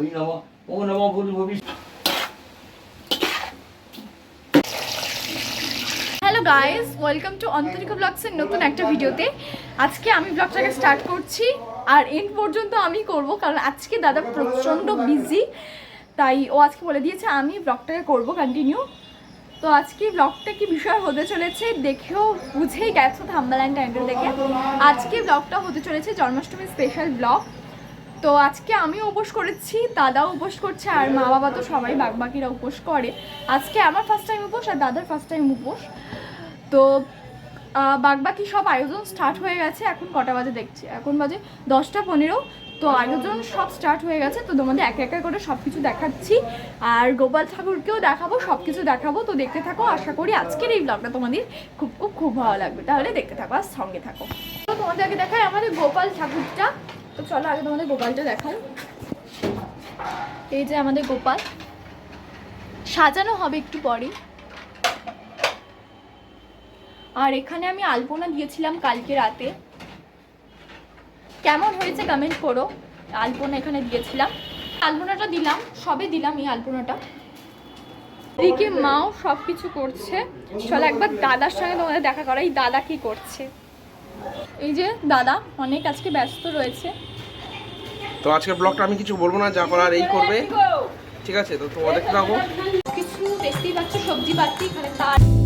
ওই নম, ও নম hello guys welcome to Antarika ব্লগসের নতুন একটা ভিডিওতে আজকে আমি ব্লগটাকে স্টার্ট করছি, আর এন্ড পর্যন্ত আমি করব, কারণ আজকে দাদা প্রচণ্ড বিজি তাই ও আজকে বলে দিয়েছে, আমি ব্লগটাকে করব কন্টিনিউ তো আজকে ব্লগটা কি বিষয় হতে চলেছে, দেখেও বুঝেই গেছো থাম্বাল অ্যান্ড টাইটেল দেখে। আজকে ব্লগটা হতে চলেছে জন্মাষ্টমী স্পেশাল ব্লগ তো আজকে আমি উপোস করেছি, দাদাও উপোস করছে আর মা বাবা তো সবাই বাকিরা উপোস করে। আজকে আমার ফার্স্ট টাইম উপোস আর দাদার ফার্স্ট টাইম উপোস। তো বাকি সব আয়োজন স্টার্ট হয়ে গেছে, এখন কটা বাজে দেখছি। এখন বাজে দশটা পনেরো, তো আয়োজন সব স্টার্ট হয়ে গেছে, তো তোমাদের একে একে করে সব কিছু দেখাচ্ছি। আর গোপাল ঠাকুরকেও দেখাবো, সব কিছু দেখাবো, তো দেখতে থাকো, আশা করি আজকের এই ব্লগটা তোমাদের খুব খুব খুব ভালো লাগবে। তাহলে দেখতে থাকো আর সঙ্গে থাকো। তো তোমাদের আগে দেখাই আমাদের গোপাল ঠাকুরটা। তো চলো আগে তোমাদের গোপালটা দেখাই। এই যে আমাদের গোপাল। সাজানো হবে একটু পরে আর এখানে আমি আলপনা দিয়েছিলাম কালকে রাতে। কেমন হয়েছে কমেন্ট করো। আলপনা এখানে দিয়েছিলাম। আলপনাটা দিলাম, সবে দিলাম এই আলপনাটা। এদিকে মাও সব কিছু করছে। চলো একবার দাদার সঙ্গে তোমাদের দেখা করো এই দাদা কি করছে। এই যে দাদা অনেক আজকে ব্যস্ত রয়েছে। তো আজকে ব্লগটা আমি কিছু বলব না যা করার এই করবে। ঠিক আছে তো তোমাদের যাব কিছু দেখতেই পাচ্ছ সবজি পাচ্ছি এখানে তার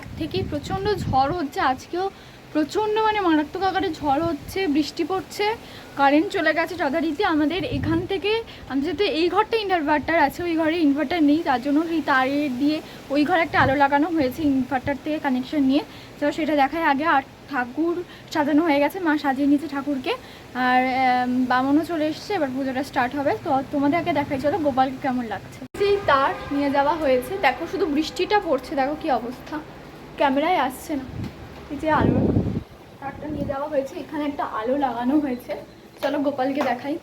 রাত থেকেই প্রচণ্ড ঝড় হচ্ছে। আজকেও প্রচণ্ড মানে মারাত্মক আকারে ঝড় হচ্ছে বৃষ্টি পড়ছে কারেন্ট চলে গেছে যথারীতি। আমাদের এখান থেকে আমাদের যেহেতু এই ঘরটা ইনভার্টার আছে ওই ঘরে ইনভার্টার নেই তার জন্য এই তারের দিয়ে ওই ঘরে একটা আলো লাগানো হয়েছে ইনভার্টার থেকে কানেকশন নিয়ে। তো সেটা দেখায় আগে আর ঠাকুর সাজানো হয়ে গেছে মা সাজিয়ে নিয়েছে ঠাকুরকে। আর আম, বামনও চলে এসছে এবার পুজোটা স্টার্ট হবে। তো তোমাদেরকে দেখাই চলো গোপালকে কেমন লাগছে। সেই তার নিয়ে যাওয়া হয়েছে। দেখো শুধু বৃষ্টিটা পড়ছে দেখো কি অবস্থা। ক্যামেরায় আসছে না। এই যে আলো। তারটা নিয়ে যাওয়া হয়েছে। এখানে একটা আলো লাগানো হয়েছে। চলো গোপালকে দেখাই।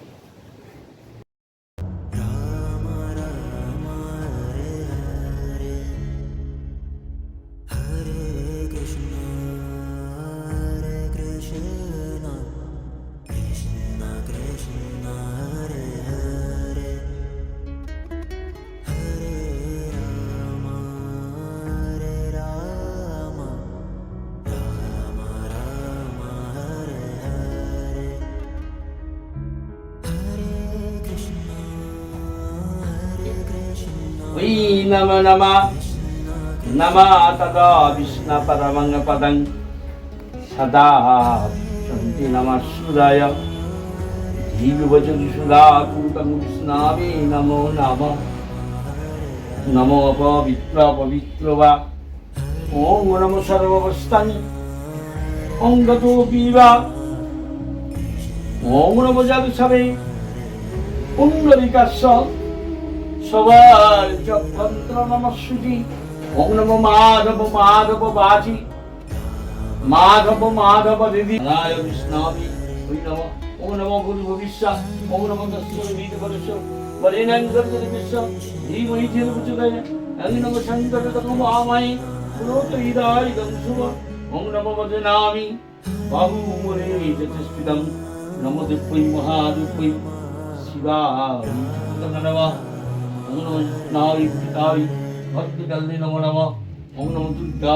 ওই নম নম। নম তদা বিষ্ণু পদং। সদা সন্তি নম সুদায় জীববচন সুদা কুতং বিষ্ণাবে নমো পবিত্র বা। ওম নম সর্ববস্তানি। অঙ্গতো বিবা পুণ্ডরিকাশ্ব সবার নমস্যুতি ওম নম মাধব মাধব বাজি মাধব মাধব দিদি। রায় বিষ্ণামি ওই নম, ওম নম গুরু ভবিষ্যা ওম নম তস্য বিদ পরশ গর্জতি বিশ্ব ধীমহি ধীর প্রচোদয় অং নম শঙ্কর তম আমায় পুরোত হৃদয় গংশুভ ওম নম যথস্ফিতম নমো শিবা ওম নমঃ নারী পিতারি ভক্তি কালনি নমো নমঃ ওম নমঃ দুর্গা